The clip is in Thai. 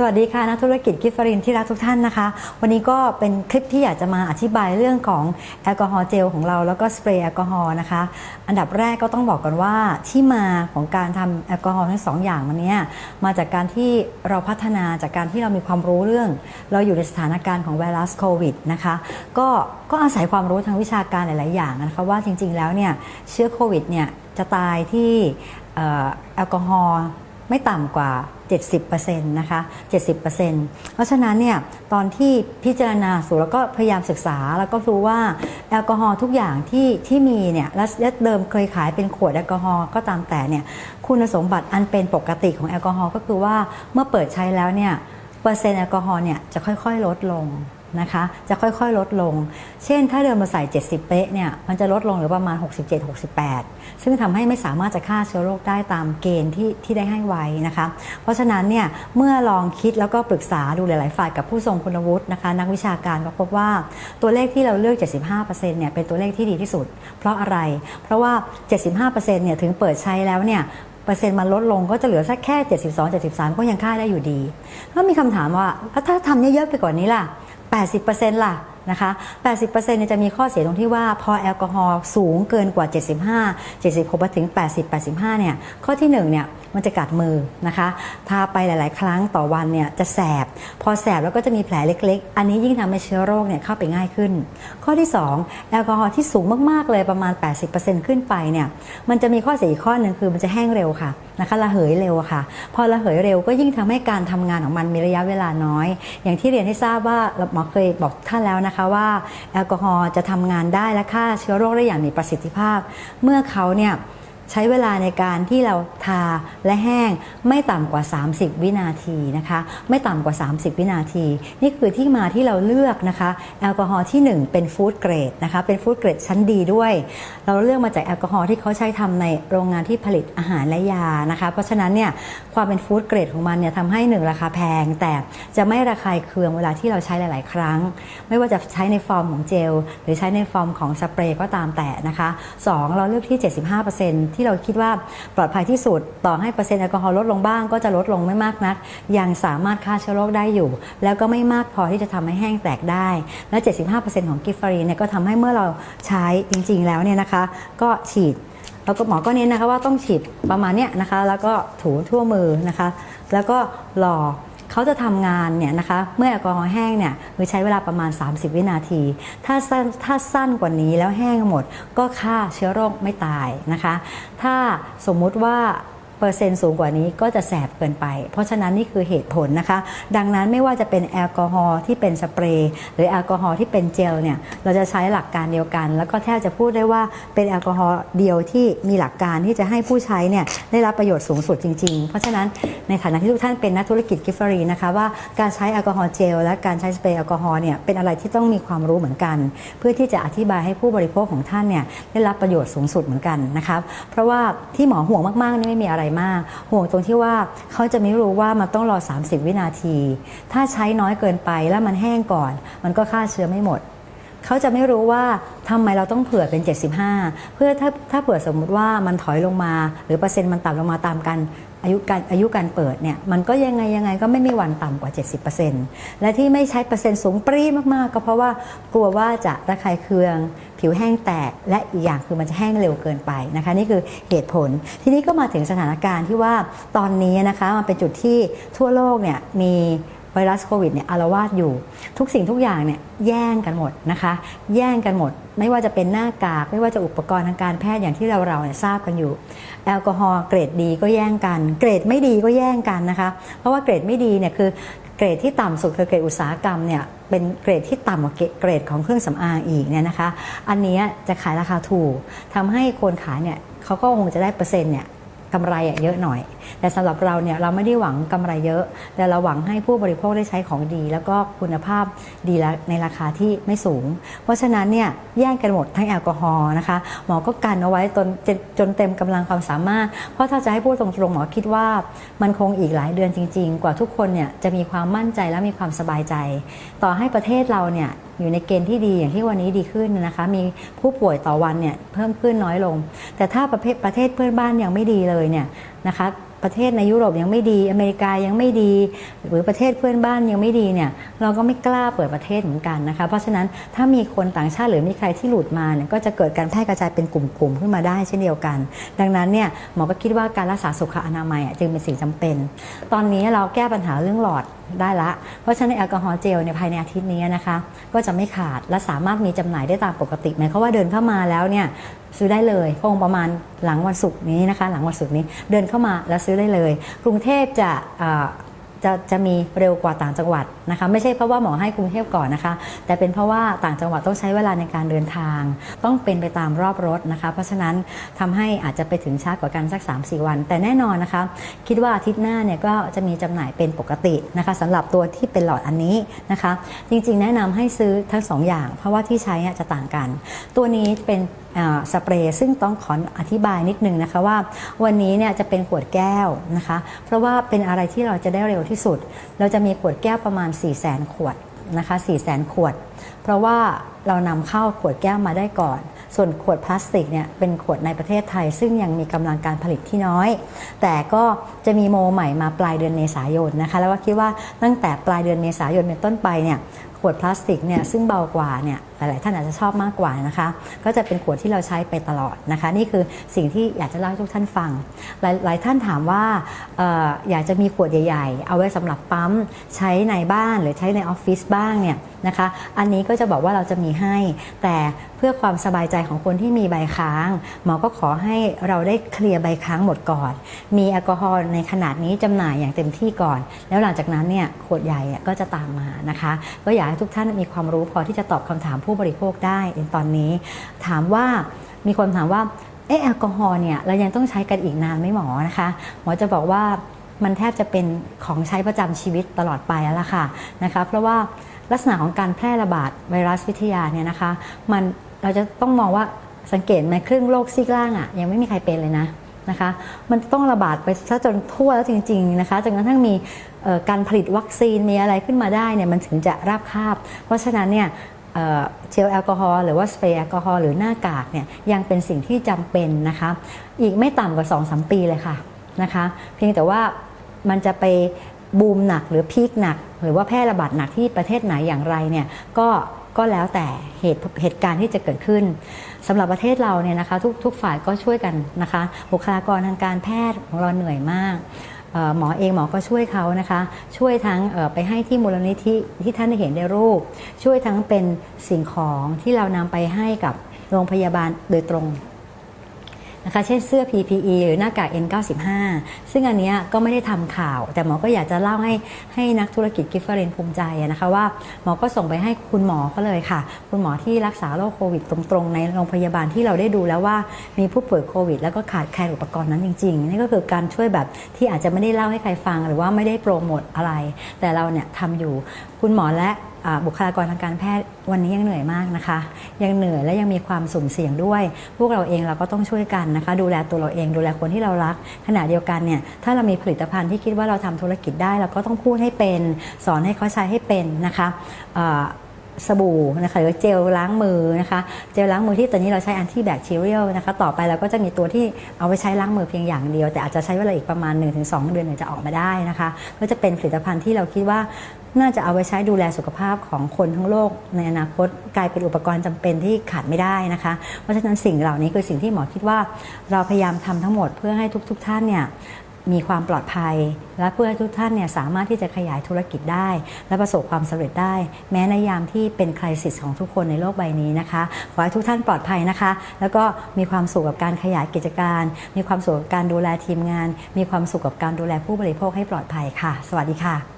สวัสดีค่ะนักธุรกิจกิฟฟรินที่รักทุกท่านนะคะ วันนี้ก็เป็นคลิปที่อยากจะมาอธิบายเรื่องของแอลกอฮอล์เจลของเราแล้วก็สเปรย์แอลกอฮอล์นะคะ อันดับแรกก็ต้องบอกกันว่าที่มาของการทำแอลกอฮอล์ทั้งสองอย่างมันเนี้ยมาจากการที่เราพัฒนาจากการที่เรามีความรู้เรื่อง เราอยู่ในสถานการณ์ของไวรัสโควิดนะคะก็ก็อาศัยความรู้ทางวิชาการหลาย ๆ อย่างนะคะว่าจริง ๆ แล้วเนี่ยเชื้อโควิดเนี่ยจะตายที่แอลกอฮอล์ ไม่ต่ำกว่า 70%นะคะ 70%เพราะฉะนั้นเนี่ยตอนที่พิจารณาสูแล้วก็พยายามศึกษาแล้วก็รู้ว่าแอลกอฮอล์ทุกอย่างที่ที่มีเนี่ยและเดิมเคยขายเป็นขวดแอลกอฮอล์ก็ตามแต่เนี่ยคุณสมบัติอันเป็นปกติของแอลกอฮอล์ก็คือว่าเมื่อเปิดใช้แล้วเนี่ยเปอร์เซ็นต์แอลกอฮอล์เนี่ยจะค่อยๆ ลดลง นะคะจะค่อยๆ ลดลง เช่น ถ้าเดิมมาใส่ 70 เป๊ะเนี่ยมันจะลดลงเหลือประมาณ 67-68 ซึ่งทำให้ไม่สามารถจะฆ่าเชื้อโรคได้ตามเกณฑ์ที่ที่ได้ให้ไว้นะคะ เพราะฉะนั้นเนี่ยเมื่อลองคิดแล้วก็ปรึกษาดูหลาย ๆ ฝ่ายกับผู้ทรงคุณวุฒินะคะนักวิชาการก็พบว่าตัวเลขที่เราเลือก 75%เนี่ยเป็นตัวเลขที่ดีที่สุด เพราะอะไร เพราะว่า 75%เนี่ยถึงเปิดใช้แล้วเนี่ยเปอร์เซ็นต์มันลดลงก็จะเหลือสักแค่ 72 73 ก็ยังค่าได้อยู่ดี ก็มีคำถามว่าแล้วถ้าทำเยอะๆไปกว่านนี้ล่ะ 80%ล่ะนะคะ80%เนี่ยจะมีข้อเสียตรงที่ว่าพอแอลกอฮอล์สูงเกินกว่า 75 76 ถึง 80 85 เนี่ย ข้อที่1เนี่ย มันจะกัดมือนะคะ ทาไปหลาย ๆ ครั้งต่อวันเนี่ยจะแสบ พอแสบแล้วก็จะมีแผลเล็ก ๆ อันนี้ยิ่งทำให้เชื้อโรคเนี่ยเข้าไปง่ายขึ้น ข้อที่ 2 แอลกอฮอล์ที่สูงมาก ๆ เลยประมาณ 80%ขึ้นไปเนี่ยมันจะมีข้อเสียอีกข้อหนึ่งคือมันจะแห้งเร็วค่ะนะคะระเหยเร็วค่ะ พอระเหยเร็วก็ยิ่งทำให้การทำงานของมันมีระยะเวลาน้อย อย่างที่เรียนให้ทราบว่าหมอเคยบอกท่านแล้วนะคะว่า แอลกอฮอล์จะทำงานได้และฆ่าเชื้อโรคได้อย่างมีประสิทธิภาพ เมื่อเขาเนี่ย ใช้เวลาในการที่เราทาและแห้งไม่ต่ำกว่า 30 วินาทีนะคะ ไม่ต่ำกว่า 30 วินาที นี่คือที่มาที่เราเลือกนะคะ แอลกอฮอล์ที่ 1 เป็นฟู้ดเกรดนะคะ เป็นฟู้ดเกรดชั้นดีด้วย เราเลือกมาจากแอลกอฮอล์ที่เขาใช้ทำในโรงงานที่ผลิตอาหารและยานะคะ เพราะฉะนั้นเนี่ยความเป็นฟู้ดเกรดของมันเนี่ยทำให้หนึ่งราคาแพง แต่จะไม่ระคายเคืองเวลาที่เราใช้หลาย ๆ ครั้ง ไม่ว่าจะใช้ในฟอร์มของเจล หรือใช้ในฟอร์มของสเปรย์ก็ตามแต่นะคะสองเราเลือกที่ 75%ที่ที่เราคิดว่าปลอดภัยที่สุด ต่อให้เปอร์เซ็นต์แอลกอฮอล์ลดลงบ้างก็จะลดลงไม่มากนัก ยังสามารถฆ่าเชื้อโรคได้อยู่ แล้วก็ไม่มากพอที่จะทำให้แห้งแตกได้ และ 75%ของกิฟฟารีนเนี่ยก็ทำให้เมื่อเราใช้จริง ๆ แล้วเนี่ยนะคะ ก็ฉีดแล้วก็หมอก็เน้นนะคะว่าต้องฉีดประมาณเนี้ยนะคะ แล้วก็ถูทั่วมือนะคะ แล้วก็รอ เขาจะทำงานเนี่ยนะคะเมื่อแอลกอฮอล์แห้งเนี่ยคือใช้เวลาประมาณ 30 วินาที ถ้าสั้นถ้าสั้นกว่านี้แล้วแห้งหมด ก็ฆ่าเชื้อโรคไม่ตายนะคะ ถ้าสมมุติว่า เปอร์เซ็นต์สูงกว่านี้ก็จะแสบเกินไป เพราะฉะนั้นนี่คือเหตุผลนะคะ ดังนั้นไม่ว่าจะเป็นแอลกอฮอล์ที่เป็นสเปรย์หรือแอลกอฮอล์ที่เป็นเจลเนี่ยเราจะใช้หลักการเดียวกัน แล้วก็แทบจะพูดได้ว่าเป็นแอลกอฮอล์เดียวที่มีหลักการที่จะให้ผู้ใช้เนี่ยได้รับประโยชน์สูงสุดจริง ๆ เพราะฉะนั้นในฐานะที่ทุกท่านเป็นนักธุรกิจกิฟฟรีนะคะว่าการใช้แอลกอฮอล์เจลและการใช้สเปรย์แอลกอฮอล์เนี่ยเป็นอะไรที่ต้องมีความรู้เหมือนกัน เพื่อที่จะอธิบายให้ผู้บริโภคของท่านเนี่ยได้รับประโยชน์สูงสุดเหมือนกันนะครับเพราะว่าที่หมอห่วงมากๆนี่ไม่มีอะไรมาก ห่วงตรงที่ว่าเขาจะไม่รู้ว่ามันต้องรอ 30 วินาที ถ้าใช้น้อยเกินไปแล้วมันแห้งก่อน มันก็ฆ่าเชื้อไม่หมดเขาจะไม่รู้ว่าทำไมเราต้องเผื่อเป็น 75 เพื่อถ้าถ้าเผื่อสมมุติว่ามันถอยลงมา หรือเปอร์เซ็นต์มันต่ำลงมาตามกัน อายุการอายุการเปิดเนี่ยมันก็ยังไงยังไงก็ไม่มีวันต่ำกว่า 70%และที่ไม่ใช้เปอร์เซ็นต์สูงปรีมากๆ ก็เพราะว่ากลัวว่าจะระคายเคือง ผิวแห้งแตกและอีกอย่างคือมันจะแห้งเร็วเกินไปนะคะนี่คือเหตุผล ทีนี้ก็มาถึงสถานการณ์ที่ว่าตอนนี้นะคะมันเป็นจุดที่ทั่วโลกเนี่ยมี วรัสโควิดเนี่ยอารวาสอยู่ ทุกสิ่งทุกอย่างเนี่ยแย่งกันหมดนะคะ แย่งกันหมด ไม่ว่าจะเป็นหน้ากาก ไม่ว่าจะอุปกรณ์ทางการแพทย์อย่างที่เราเราเนี่ยทราบกันอยู่ แอลกอฮอล์เกรดดีก็แย่งกัน เกรดไม่ดีก็แย่งกันนะคะ เพราะว่าเกรดไม่ดีเนี่ยคือเกรดที่ต่ำสุดคือเกรดอุตสาหกรรมเนี่ยเป็นเกรดที่ต่ำกว่าเกรดของเครื่องสำอางอีกเนี่ยนะคะ อันนี้จะขายราคาถูกทำให้คนขายเนี่ยเขาก็คงจะได้เปอร์เซ็นต์เนี่ย กำไรอะเยอะหน่อย แต่สำหรับเราเนี่ยเราไม่ได้หวังกำไรเยอะ แต่เราหวังให้ผู้บริโภคได้ใช้ของดี แล้วก็คุณภาพดีในราคาที่ไม่สูง เพราะฉะนั้นเนี่ยแย่งกันหมดทั้งแอลกอฮอล์นะคะหมอก็กันเอาไว้จนจนจนเต็มกำลังความสามารถ เพราะถ้าจะให้พูดตรงๆหมอคิดว่ามันคงอีกหลายเดือนจริง ๆ กว่าทุกคนเนี่ยจะมีความมั่นใจและมีความสบายใจ ต่อให้ประเทศเราเนี่ย อยู่ในเกณฑ์ที่ดีอย่างที่วันนี้ดีขึ้นนะคะ มีผู้ป่วยต่อวันเนี่ยเพิ่มขึ้นน้อยลง แต่ถ้าประเภทประเทศเพื่อนบ้านยังไม่ดีเลยเนี่ยนะคะ ประเทศในยุโรปยังไม่ดี อเมริกายังไม่ดี หรือประเทศเพื่อนบ้านยังไม่ดีเนี่ยเราก็ไม่กล้าเปิดประเทศเหมือนกันนะคะ เพราะฉะนั้นถ้ามีคนต่างชาติหรือมีใครที่หลุดมาเนี่ยก็จะเกิดการแพร่กระจายเป็นกลุ่มๆขึ้นมาได้เช่นเดียวกัน ดังนั้นเนี่ยหมอก็คิดว่าการรักษาสุขอนามัยจึงเป็นสิ่งจำเป็น ตอนนี้เราแก้ปัญหาเรื่องหลอดได้ละ เพราะฉะนั้นแอลกอฮอล์เจลในภายในอาทิตย์นี้นะคะ ก็จะไม่ขาดและสามารถมีจำหน่ายได้ตามปกติหมายความว่าเดินเข้ามาแล้วเนี่ยซื้อได้เลยคงประมาณหลังวันศุกร์นี้นะคะ หลังวันศุกร์นี้เดินเข้ามาแล้วซื้อได้เลย กรุงเทพจะจะจะมีเร็วกว่าต่างจังหวัดนะคะ ไม่ใช่เพราะว่าหมอให้กรุงเทพก่อนนะคะ แต่เป็นเพราะว่าต่างจังหวัดต้องใช้เวลาในการเดินทาง ต้องเป็นไปตามรอบรถนะคะ เพราะฉะนั้นทำให้อาจจะไปถึงช้ากว่ากันสัก 3-4 วัน แต่แน่นอนนะคะ คิดว่าอาทิตย์หน้าเนี่ยก็จะมีจำหน่ายเป็นปกตินะคะสำหรับตัวที่เป็นหลอดอันนี้นะคะ จริงๆ แนะนำให้ซื้อทั้งสองอย่าง เพราะว่าที่ใช้จะต่างกัน ตัวนี้เป็น สเปรย์ซึ่งต้องขออธิบายนิดนึงนะคะว่า วันนี้เนี่ยจะเป็นขวดแก้วนะคะ เพราะว่าเป็นอะไรที่เราจะได้เร็วที่สุด เราจะมีขวดแก้วประมาณ 4 0 0 0 0 0ขวดนะคะ4 0 0 0 0 0ขวด เพราะว่าเรานำเข้าขวดแก้วมาได้ก่อนส่วนขวดพลาสติกเนี่ยเป็นขวดในประเทศไทย ซึ่งยังมีกำลังการผลิตที่น้อย แต่ก็จะมีโมใหม่มาปลายเดือนเมษายนนะคะ แล้วก็คิดว่าตั้งแต่ปลายเดือนเมษายนเป็นต้นไปเนี่ยขวดพลาสติกเนี่ยซึ่งเบากว่าเนี่ย หลาย ๆ ท่านอาจจะชอบมากกว่านะคะ ก็จะเป็นขวดที่เราใช้ไปตลอดนะคะ นี่คือสิ่งที่อยากจะเล่าให้ทุกท่านฟัง หลายหลายท่านถามว่าอออยากจะมีขวดใหญ่ ๆ เอาไว้สำหรับปั๊มใช้ในบ้านหรือใช้ในออฟฟิศบ้างเนี่ยนะคะ อันนี้ก็จะบอกว่าเราจะมีให้ แต่เพื่อความสบายใจของคนที่มีใบค้างหมอก็ขอให้เราได้เคลียร์ใบค้างหมดก่อน มีแอลกอฮอล์ในขนาดนี้จำหน่ายอย่างเต็มที่ก่อน แล้วหลังจากนั้นเนี่ยขวดใหญ่ก็จะตามมานะคะ ก็อยากให้ทุกท่านมีความรู้พอที่จะตอบคำถามผู้บริโภคได้ในตอนนี้ ถามว่ามีคนถามว่าเออแอลกอฮอล์เนี่ยเรายังต้องใช้กันอีกนานไหมหมอนะคะหมอจะบอกว่ามันแทบจะเป็นของใช้ประจำชีวิตตลอดไปแล้วล่ะค่ะนะคะเพราะว่าลักษณะของการแพร่ระบาดไวรัสวิทยาเนี่ยนะคะมันเราจะต้องมองว่าสังเกตไหมครึ่งโลกซีกล่างอะ่ะยังไม่มีใครเป็นเลยนะนะคะมันต้องระบาดไปซะจนทั่วแล้วจริงๆนะคะจนกระทั่งมีการผลิตวัคซีนมีอะไรขึ้นมาได้เนี่ยมันถึงจะราบคาบ เพราะฉะนั้นเนี่ย เจลแอลกอฮอล์หรือว่าสเปรย์แอลกอฮอล์หรือหน้ากากเนี่ยยังเป็นสิ่งที่จำเป็นนะคะอีกไม่ต่ำกว่า 2-3 ปีเลยค่ะนะคะเพียงแต่ว่ามันจะไปบูมหนักหรือพีคหนัก หรือว่าแพร่ระบาดหนักที่ประเทศไหนอย่างไรเนี่ยก็ก็แล้วแต่เหตุเหตุการณ์ที่จะเกิดขึ้นสำหรับประเทศเราเนี่ยนะคะทุกทุกฝ่ายก็ช่วยกันนะคะ บุคลากรทางการแพทย์ของเราเหนื่อยมาก หมอเองหมอก็ช่วยเขานะคะ ช่วยทั้งไปให้ที่มูลนิธิที่ท่านได้เห็นในรูป ช่วยทั้งเป็นสิ่งของที่เรานำไปให้กับโรงพยาบาลโดยตรง นะคะเช่นเสื้อ PPE หรือหน้ากาก N95 ซึ่งอันนี้ก็ไม่ได้ทำข่าว แต่หมอก็อยากจะเล่าให้ให้นักธุรกิจกิฟเฟอร์เรนภูมิใจนะคะว่าหมอก็ส่งไปให้คุณหมอเขาเลยค่ะ คุณหมอที่รักษาโรคโควิดตรงๆ ในโรงพยาบาลที่เราได้ดูแล้วว่ามีผู้ป่วยโควิด แล้วก็ขาดแคลนอุปกรณ์นั้นจริงๆนี่ก็คือการช่วยแบบที่อาจจะไม่ได้เล่าให้ใครฟัง หรือว่าไม่ได้โปรโมทอะไร แต่เราเนี่ยทำอยู่คุณหมอและ บุคลากรทางการแพทย์วันนี้ยังเหนื่อยมากนะคะ ยังเหนื่อยและยังมีความสุ่มเสี่ยงด้วย พวกเราเองเราก็ต้องช่วยกันนะคะ ดูแลตัวเราเองดูแลคนที่เรารัก ขณะเดียวกันเนี่ยถ้าเรามีผลิตภัณฑ์ที่คิดว่าเราทำธุรกิจได้ เราก็ต้องพูดให้เป็น สอนให้เขาใช้ให้เป็นนะคะ สบู่นะคะหรือเจลล้างมือนะคะเจลล้างมือที่ตอนนี้เราใช้อันที่แบคทีเรียลนะคะต่อไปเราก็จะมีตัวที่เอาไปใช้ล้างมือเพียงอย่างเดียว แต่อาจจะใช้เวลาอีกประมาณ 1-2 เดือนถึงจะออกมาได้นะคะก็จะเป็นผลิตภัณฑ์ที่เราคิดว่าน่าจะเอาไว้ใช้ดูแลสุขภาพของคนทั้งโลก ในอนาคตกลายเป็นอุปกรณ์จำเป็นที่ขาดไม่ได้นะคะ เพราะฉะนั้นสิ่งเหล่านี้คือสิ่งที่หมอคิดว่า เราพยายามทำทั้งหมดเพื่อให้ทุก ๆ ท่านเนี่ย มีความปลอดภัย และเพื่อทุกท่านเนี่ยสามารถที่จะขยายธุรกิจได้ และประสบความสำเร็จได้ แม้ในยามที่เป็นคริสิสของทุกคนในโลกใบนี้นะคะขอให้ทุกท่านปลอดภัยนะคะ แล้วก็มีความสุขกับการขยายกิจการ มีความสุขกับการดูแลทีมงาน มีความสุขกับการดูแลผู้บริโภคให้ปลอดภัยค่ะ สวัสดีค่ะ